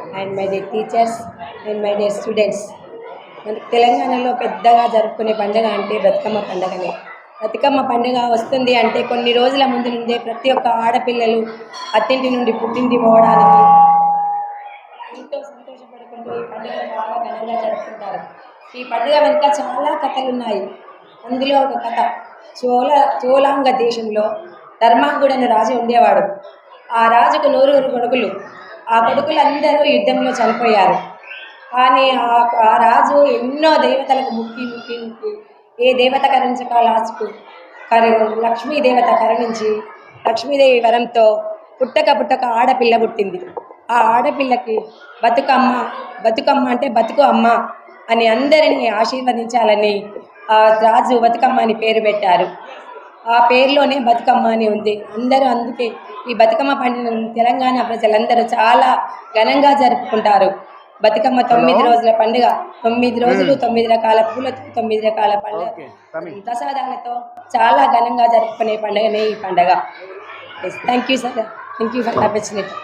And my dear teachers and my dear students మనకి తెలంగాణలో పెద్దగా జరుపుకునే పండుగ అంటే బతుకమ్మ పండుగనే. బతుకమ్మ పండుగ వస్తుంది అంటే కొన్ని రోజుల ముందు నుండే ప్రతి ఒక్క ఆడపిల్లలు అత్తింటి నుండి పుట్టింటి పోవడానికి ఎంతో సంతోషపడుకుంటూ ఈ పండుగ బాగా ఘనంగా జరుపుకుంటారు. ఈ పండుగ వెనుక చాలా కథలు ఉన్నాయి అందులో ఒక కథ. చోళ చోళాంగ దేశంలో ధర్మాంగుడని రాజు ఉండేవాడు. ఆ రాజుకు నూరుగురు కొడుకులు. ఆ కొడుకులందరూ యుద్ధంలో చనిపోయారు. కానీ ఆ ఆ రాజు ఎన్నో దేవతలకు ముక్కి ముక్కి ముక్కి ఏ దేవత కరుణించక లాస్ట్కు కరు లక్ష్మీ దేవత కరుణించి లక్ష్మీదేవి వరంతో పుట్టక పుట్టక ఆడపిల్ల పుట్టింది. ఆ ఆడపిల్లకి బతుకమ్మ బతుకమ్మ అంటే బతుకు అమ్మ అని అందరినీ ఆశీర్వదించాలని ఆ రాజు బతుకమ్మ అని పేరు పెట్టారు. ఆ పేరులోనే బతుకమ్మ అని ఉంది. అందరూ అందుకే ఈ బతుకమ్మ పండుగను తెలంగాణ ప్రజలందరూ చాలా ఘనంగా జరుపుకుంటారు. బతుకమ్మ తొమ్మిది రోజుల పండుగ. తొమ్మిది రోజులు తొమ్మిది రకాల పూలతో తొమ్మిది రకాల పండుగ ప్రసాదాలతో చాలా ఘనంగా జరుపుకునే పండుగనే ఈ పండుగ. Thank you sir thank you for opportunity